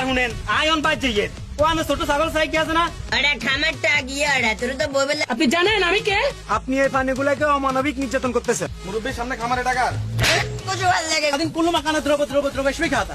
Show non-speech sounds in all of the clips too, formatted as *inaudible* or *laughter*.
আর শুনেন আয়ন বাদ যাইয়ে ও আমি ছোট ছাগল চাই কি আছে না? আরে খামারটা গিয়ে আরে তোর তো বই আপনি জানেন আমি কে? আপনি এই পানিগুলাকে অমানবিক নির্যাতন করতেছেন। মুরব্বীর সামনে খামারে টাকার কিছু ভালো লাগে দিন কুলু মাখানা দ্রব দ্রব দ্রব শুই খাতা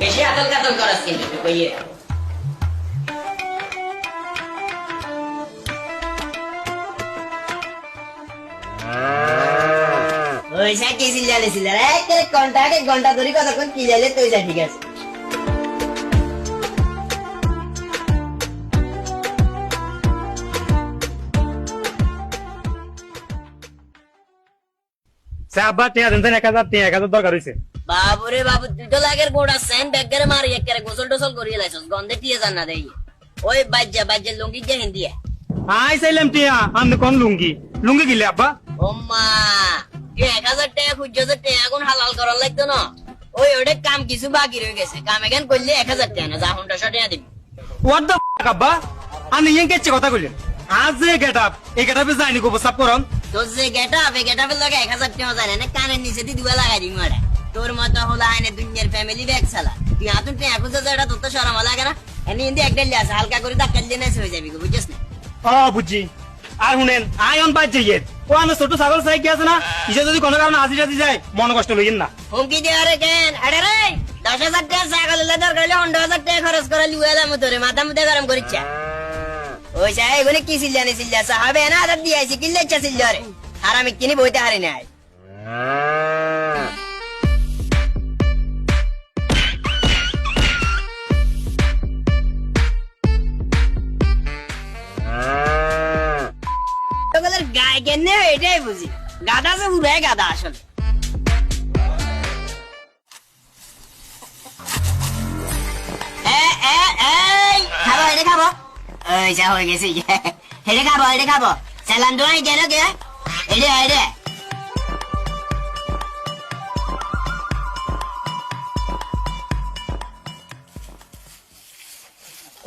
বেশি আতল কাতল করাস কিন্তু তুই কইয়ে ওই সা কি সিলালে সিলালে এক ঘণ্টা এক ঘণ্টা ধরে কতক্ষণ কি লালে তুই যা ঠিক আছে সে টিয়া দেন এক হাজার টিয়া এক হাজার দরকার হয়েছে বাবুরে বাবু তুই তো লাগের গোড়া সেন ব্যাগের মারি একেবারে গোসল টোসল করিয়ে লাইছস গন্ধে টিয়ে জান না দেই। ওই বাজ্জা বাজ্জা লুঙ্গি যে হিন্দি আই চাইলাম টিয়া আমি কোন লুঙ্গি? লুঙ্গি গিলে আব্বা। ওম্মা এ এক হাজার টাকা খুঁজছো যে টাকা এখন হালাল করার লাগতো না? ওই ওটা কাম কিছু বাকি রয়ে গেছে। কাম এখান করলে এক হাজার টাকা না যা ঘণ্টা টাকা দিবি। হোয়াট দ্য আব্বা? আমি ইয়ে কথা কইলেন। আজ যে গেট আপ এই গেট আপে যায়নি গো প্রস্তাব করন। তোর যে গেটা হবে গেটা ফেলে এক হাজার টাকা জানে না কানের নিচে দিয়ে দুয়া লাগাই দিই মারা তোর মতো হলো আইনে দুনিয়ার ফ্যামিলি ব্যাগ চালা তুই হাতুন টাকা খুঁজে যেটা তোর তো সরম লাগে না এনে ইন্দি এক ডেলি আছে হালকা করে ধাক্কা দিয়ে নেছে হয়ে যাবি বুঝছিস না? ও বুঝছি। আর শুনেন আয়ন বাদ যাইয়ে ও আমি ছোট ছাগল চাই আছে না? ইসে যদি কোনো কারণে আজি টাজি যায় মন কষ্ট লইয়েন না। হুমকি রে কেন? আরে রে! দশ হাজার টাকা ছাগল দরকার হলে পনেরো হাজার টাকা খরচ করে লিয়ে এলাম তোরে মাথা মুথে গরম করিচ্ছে। ওই সাহেব এগুলো কি সিল্লানি সিল্লা? সাহাবে না হাজার দিয়ে আইসি কিনলে ইচ্ছা সিল্লা রে। আর কিনি বইতে হারি নাই। গায়ে কেনে, এটাই বুঝি। গাদা যে উড়ে গাদা আসলে। খাব এটা খাব। ওই যা হয়ে গেছে এটা খাব এটা খাব। সালাম দোয়াই গেল কে এটা এটা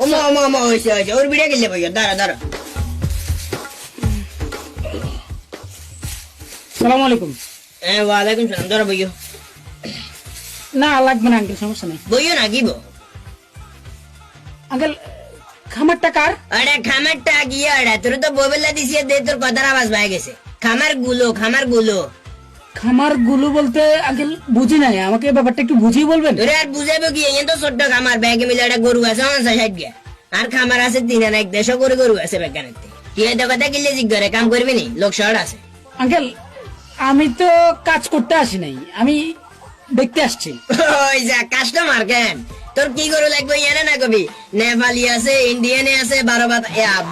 ওমা ওমা ওমা হয়েছে হয়েছে। ওর বিড়ে গেলে বইয়া দাঁড়া দাঁড়া। সালাম আলাইকুম। এ ওয়ালাইকুম সালাম। দাঁড়া বইয়া না লাগবে না আঙ্কেল সমস্যা নেই। বইয়া না কি আঙ্কেল খামারটা কার? আরে খামারটা গিয়ে আরে? তোর তো বইবেলা দিছি দে তোর কথার আওয়াজ পাই গেছে। খামারগুলো খামারগুলো খামারগুলো বলতে আঙ্কেল বুঝি নাই। আমাকে ব্যাপারটা একটু বুঝিয়ে বলবেন? তোরে আর বুঝাইবো কি? এই তো ছোট্ট খামার ব্যাগে মিলে একটা গরু আছে অনসা গিয়া। আর খামার আছে তিন আনা এক দেড়শো করে গরু আছে কি হয়তো কথা জিজ্ঞারে কাম করবি নি? লোক শহর আছে। আঙ্কেল আমি তো কাজ করতে আসি নাই। আমি দেখতে আসছি। *laughs* ওই যা কাস্টমার কেন? তোর কি গরু লাগবে ইয়ানে না কবি? নেপালি আছে ইন্ডিয়ানে আছে ভারত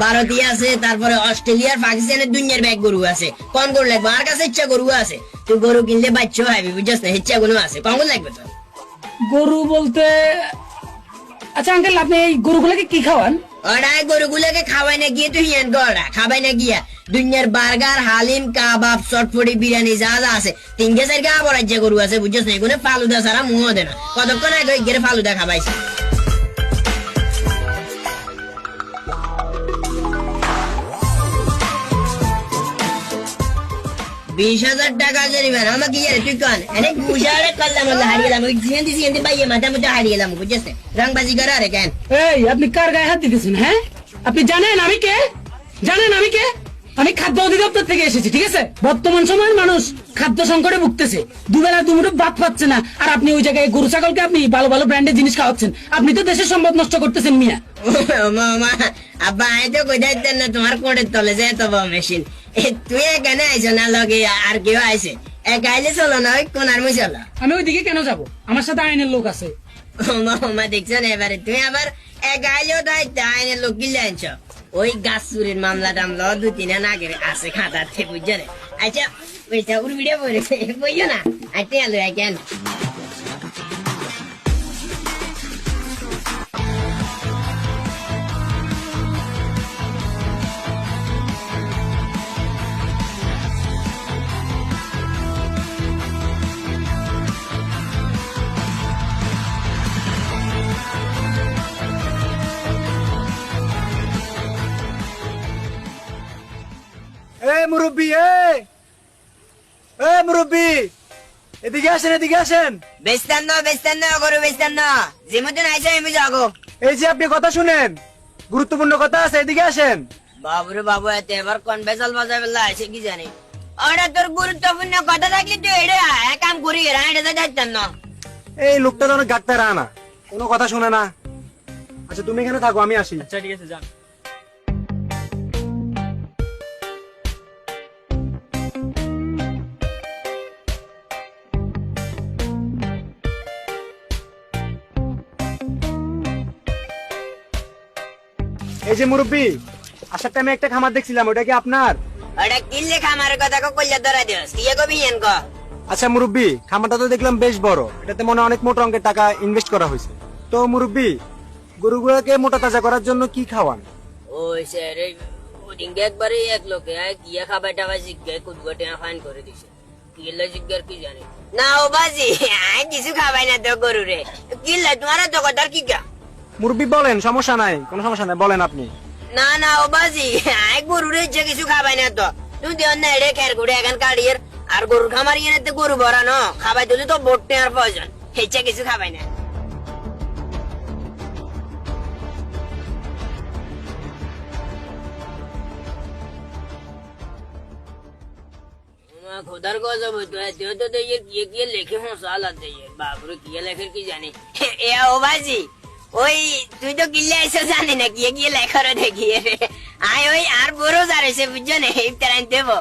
ভারতীয় আছে তারপরে অস্ট্রেলিয়ার পাকিস্তানের দুনিয়ার ব্যাগ গরু আছে। কোন গরু লাগবে? আর কাছে ইচ্ছা গরু আছে। তুই গরু কিনলে বাচ্চা হবি বুঝছিস না? ইচ্ছা গরু আছে। কোন গরু লাগবে তোর? গরু বলতে আচ্ছা আঙ্কেল আপনি এই গরুগুলোকে কি খাওয়ান? ওরা গরুগুলোকে খাওয়াই না গিয়ে তুই হিয়ান গড়া। খাবাই না গিয়া। দুনিয়ার বার্গার হালিম কাবাব চটপটি বিরিয়ানি যা যা আছে। তিন গেছের গা বরাজ্য গরু আছে, বুঝছিস না? এগুলো ফালুদা ছাড়া মুহ দে না। কতক্ষণ আগে গেলে ফালুদা খাবাইছে? বিশ হাজার টাকা জরিমানা আমাকে ইয়ারে তুই কন? এনে ঘুষারে করলাম, আল্লাহ হারিয়ে গেলাম। ওই পাইয়ে মাথা মধ্যে হারিয়ে গেলাম, বুঝছিস রংবাজি করা রে কেন? এই, আপনি কার গায়ে হাত দিতেছেন হ্যাঁ? আপনি জানেন আমি কে? জানেন আমি কে? আমি খাদ্য অধিদপ্তর থেকে এসেছি ঠিক আছে? বর্তমান সময়ের মানুষ খাদ্য সংকটে ভুগতেছে। দুবেলা দুমুঠো ভাত পাচ্ছে না। আর আপনি ওই জায়গায় গরু ছাগলকে আপনি ভালো ভালো ব্র্যান্ডের জিনিস খাওয়াচ্ছেন। আপনি তো দেশের সম্পদ নষ্ট করতেছেন মিয়া। ওমা ওমা আব্বা আই তো কোথায় না তোমার কোটের তলে যায় তো মেশিন। তুই এখানে আইছো না লগে আর কেউ আইছে? এক আইলে চলো না ওই কোনার মুই চলো আমি ওইদিকে কেন যাব? আমার সাথে আইনের লোক আছে। ওমা ওমা দেখছ না এবারে? তুমি আবার এক আইলেও তাই আইনের লোক গিলে আনছো ওই গাছ চুরির মামলা টামলা দু তিন আগে আছে, খাতার বুঝছ বুঝছে আচ্ছা ওইটা উড়বিড়ে বলে, বইও না? আইতে আলো কেন মুরব্বি এ। এ মুরব্বি এদিকে আসেন এদিকে আসেন। বেস্তান না বেস্তান না গরু বেস্তান না যেমন আইসা আমি যাগো এই যে আপনি কথা শুনেন গুরুত্বপূর্ণ কথা আছে এদিকে আসেন। বাবুরে বাবু এত এবার কোন বেসাল বাজার বেলা আছে কি জানি। ওটা তোর গুরুত্বপূর্ণ কথা থাকলে তুই এটা এক কাম করি এটা যাইতাম না। এই লোকটা তো অনেক গাটতে না কোনো কথা শুনে না। আচ্ছা তুমি এখানে থাকো আমি আসি। আচ্ছা ঠিক আছে যান। যে মুরব্বি আসার টাইমে একটা খামার দেখছিলাম ওটা কি আপনার? ওটা কিনলে খামারের কথা কইলে ধরা দিও। কি কবি এন ক? আচ্ছা মুরব্বি খামারটা তো দেখলাম বেশ বড়। এটাতে মনে অনেক মোটা অঙ্কের টাকা ইনভেস্ট করা হয়েছে। তো মুরব্বি গরুগুলোকে মোটা তাজা করার জন্য কি খাওয়ান? ওই স্যার ওদিনকে একবারে এক লোকে কিয়া খাবার টাবার জিজ্ঞাসা কুদগটে ফাইন করে দিছে। কিল্লা জিজ্ঞার কি জানি? না ও বাজি কিছু খাবাই না তো গরু রে কিল্লা তোমার তো কথার কি গা? মুরব্বি বলেন, সমস্যা নাই, কোনো সমস্যা নাই, বলেন আপনি। না না, ও বাজি। *laughs* আয় গরুর ইচ্ছে কিছু খাবাই না তো। তুমি দেন না এড়ে, খের গুড়ে এখন কাড়িয়ে আর গরুর খামার ইয়ে তো গরু ভরা ন। খাবাই দিলে তো বোট নেওয়ার প্রয়োজন। ইচ্ছে কিছু খাবাই না খোদার বলতো তুই তো লেখে হসাল আছে বাবুরে কিয়ে লেখে, কি জানি। *laughs* এ, ও বাজি। ওই তুই তো কিল্লে এসে জানি না কিয়ে কিয়ে লেখার দেখিয়ে রে আয় ওই আর বড় যার এসে বুঝছ না ইফতার আনতে দেবো।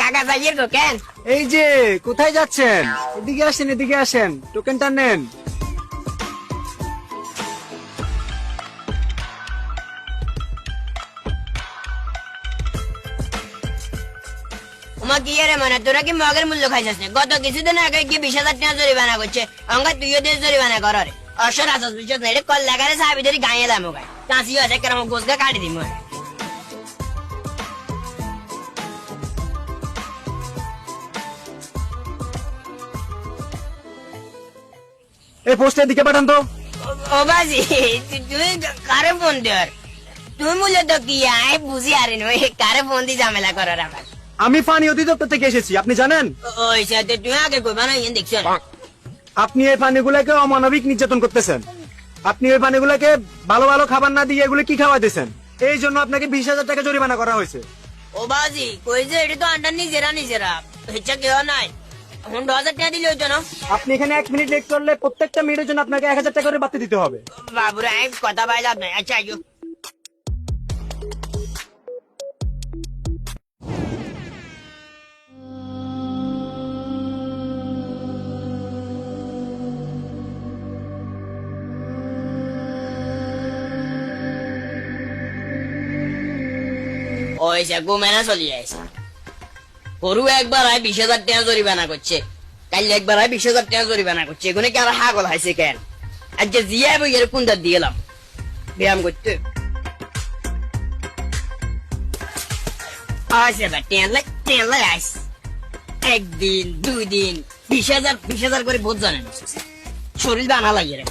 কাকা কো কেন? এই যে কোথায় যাচ্ছেন? এদিকে আসেন এদিকে আসেন টোকেনটা নেন। কি রে মানে তোরা কি মগের মূল্য খাইছিস গত কিছুদিন আগে কি বিশ হাজার টাকা জরিমানা করছে। অঙ্গা তুইও দিয়ে জরিমানা কর রে। অসর আসস বুঝছ না এটা কল লাগারে সাহাবি ধরি গাঁয়ে দাম গায়। কাঁচি আছে কেরম গোস গা কাটি দিম এই পোস্টের দিকে পাঠান তো। ও বাজি তুই কারে ফোন দেওয়ার তুই মূলত কি আয় বুঝি আরে নয় কারে ফোন দিয়ে ঝামেলা করার আবার আমি পানি অধিদপ্তর থেকে এসেছি আপনি জানেন? ওই সাথে তুই আগে কইবা না ইয়ে দেখছ আপনি এই পানিগুলোকে অমানবিক নির্যাতন করতেছেন। আপনি ওই পানিগুলোকে ভালো ভালো খাবার না দিয়ে এগুলো কি খাওয়াইতেছেন? এই জন্য আপনাকে বিশ হাজার টাকা জরিমানা করা হয়েছে। ও বাজি কই যে এটা তো আন্ডার নিজেরা নিজেরা। ইচ্ছা কেউ নাই। এখন দশ হাজার টাকা দিলে হইতো না। আপনি এখানে এক মিনিট লেট করলে প্রত্যেকটা মিনিটের জন্য আপনাকে এক হাজার টাকা করে বাড়তি দিতে হবে। বাবুরে কথা লাভ নাই আচ্ছা ওই সে ঘুমেনা চলি যাইছে গরু একবার আয় বিশ হাজার টাকা জরিমানা করছে কাল একবার আয় বিশ হাজার টাকা জরিমানা করছে এগুলো কি আর হাগল হাইছে কেন? আজকে জিয়া বইয়ের কুন্দার দিয়ে এলাম? ব্যায়াম করতে আসে বা টেন লাখ টেন আইস একদিন দুই দিন বিশ হাজার বিশ হাজার করে বোধ জানেন শরীর বানা লাগিয়ে রে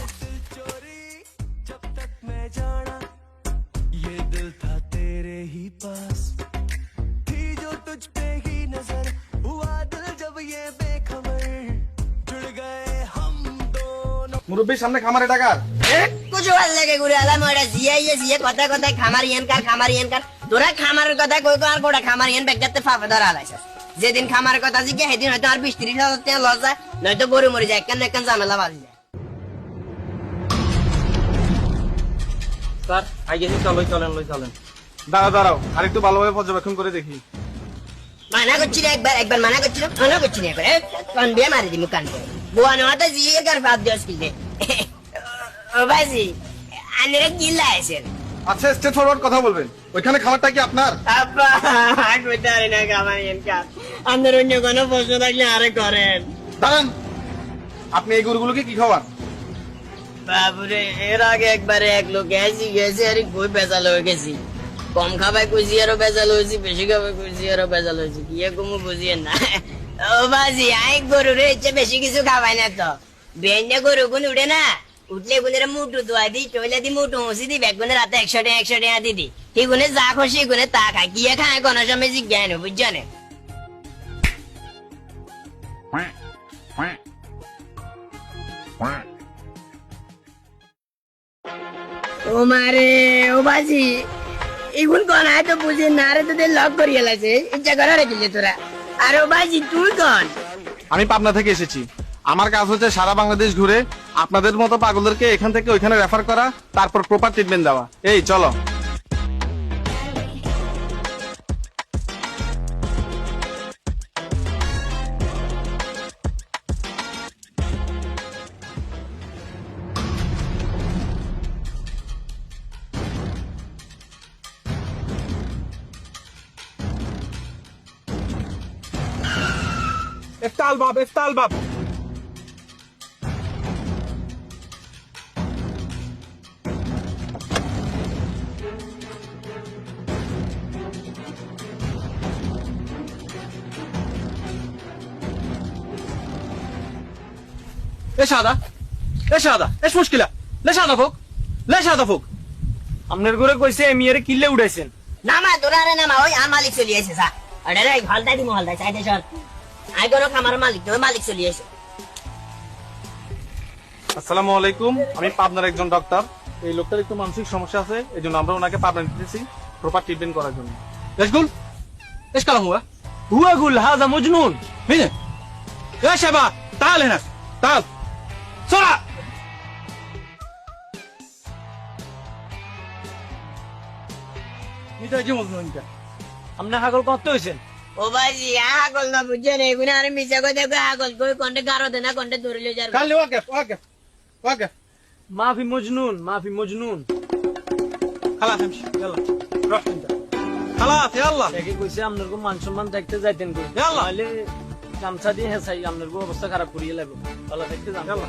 दोनों মুরব্বীর সামনে খামারে টাকার। কুচু ভালো লাগে ঘুরে আলাম ওটা জিয়াইয়ে জিয়ে কথা কথা খামার ইয়ান কার খামার ইয়ান কার। তোরা খামারের কথা কই কই আর গোটা খামার ইয়ান ব্যাগটাতে ফাফে ধরা আলাইছ যেদিন খামার কথা জিজ্ঞে সেদিন হয়তো আর বিশ ত্রিশ হাজার টাকা লস যায় নয়তো গরু মরে যায় একখান একখান ঝামেলা বাজি যায়। স্যার আগে চলো চলেন লই চলেন। দাঁড়াও দাঁড়াও আর একটু ভালোভাবে পর্যবেক্ষণ করে দেখি। মানা করছিল একবার একবার মানা করছিল মানা করছিল একবার কান দিয়ে মারি দিমু কান দিয়ে বুয়া। নেওয়াটা জিয়ে কার কিলে *laughs* ও বাজি আনেরা আচ্ছা স্টেট ফরওয়ার্ড কথা বলবেন। ওইখানে খাবারটা কি আপনার? আপা কইতে পারি না এনকা। আপনার অন্য কোনো প্রশ্ন থাকলে আরে করেন। দাঁড়ান। আপনি এই গরুগুলোকে কি খাওয়ান? বাবুরে এর আগে একবারে এক লোক গেছি গেছি আরে কই বেজাল হয়ে গেছি? কম খাবাই কইছি আরও বেজাল হয়েছি বেশি খাবাই কইছি আরও বেজাল হয়েছি। কি কমু বুঝিয়ে না? ও বাজি আই গরু রে ইচ্ছে বেশি কিছু খাবাই না তো। বেঞ্জে গরু কোন উঠে না উঠলে গুনের মুটু দোয়া দি টইলে দি মুটু হুসি দি বেগুনের রাতে একশো টাকা একশো টাকা দিদি ঠিক গুনে যা খুশি গুনে তা খায় কি খায় কোনো সময় বুঝছ না ও মারে ও বাজি এগুন কোন আয় তো বুঝি না রে তোদের লক করিয়ে লাগছে ইচ্ছা করে রেখেছে তোরা আর ও বাজি তুই কোন আমি পাবনা থেকে এসেছি আমার কাজ হচ্ছে সারা বাংলাদেশ ঘুরে আপনাদের মতো পাগলদেরকে এখান থেকে ওইখানে রেফার করা, তারপর প্রপার ট্রিটমেন্ট দেওয়া। এই, চলো। ইফতাল বাব ইফতাল বাব ايش هذا؟ ايش هذا؟ ايش مشكلة؟ ليش هذا فوق؟ ليش هذا فوق؟ আপনার ঘরে কইছে এমিয়ারে কিল্লে উড়াইছেন নামা তোরা রে নামা ওই আর মালিক চলি আছে সা আরে রে হলদাই দিমু হলদাই সাইডে সর আই কোনো খামার মালিক তোর মালিক চলি আছে আসসালামু আলাইকুম আমি পাবনার একজন ডক্টর এই লোকটার একটু মানসিক সমস্যা আছে এই জন্য আমরা ওনাকে পাবনা দিতেছি প্রপার ট্রিটমেন্ট করার জন্য يشقول ايش كلام هو؟ هو يقول هذا مجنون مين؟ يا شباب تعال هنا تعال আপনি হাগল কত হয়েছেন ও বাজি আগল না বুঝছে না এগুলো আর মিশা কই দেখো আগল কই কোনটা গারো দে না কোনটা ধরে যার خلي واقف واقف واقف মাফি মজনুন মাফি মজনুন خلاص امشي يلا روح انت خلاص يلا দেখে কইছে আপনার গো মান সম্মান দেখতে যাইতেন কই ইয়াল্লা। নাহলে গামছা দিয়ে হেসাই আপনার গো অবস্থা খারাপ করিয়ে লাগবে ভালো দেখতে যান يلا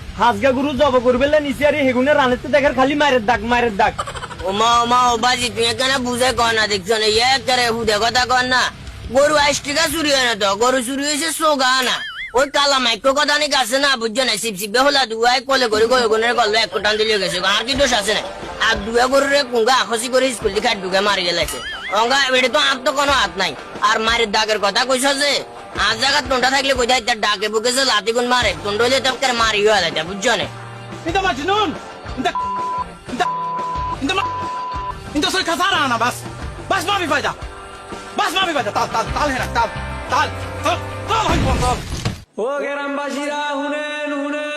হাজগা গরু জব করবে নিচে আর হেগুনে রানেতে দেখার খালি মায়ের দাগ মায়ের দাগ। ওমা ওমা ও বাজি তুই বুঝে কর না না? ইয়ে হুদে কথা কর না। গরু আইসটিকা চুরি হয় না তো? গরু চুরি হয়েছে সোগা না। ওই কালা মাইক্রো কথা নাকি আছে না? বুঝছ না? সিপ সিপে হলা দুয়াই কলে করে গরু গনের গল্প এক কোটান দিলে গেছে। আর কি দোষ আছে না? আর দুয়া গরুরে কুঙ্গা আখসি করে স্কুল দিকে ঢুকে মারি গেলেছে অঙ্গা এটা তো আর তো কোনো হাত নাই। আর মায়ের দাগের কথা কইছ যে আর জায়গা টোনটা থাকলে কই যায় ডাকে বুকে যে লাতি গুণ মারে টোনটা হইলে তোমাকে মারি হয়ে যায় বুঝছ না? কিন্তু মাজনুন কিন্তু কিন্তু সর খাসারা আনা বাস বাস মাবি ফায়দা বাস মাবি ফায়দা তাল তাল তাল হেরা তাল তাল তাল হই বন্ধ। ও গেরামবাসীরা হুনেন হুনেন।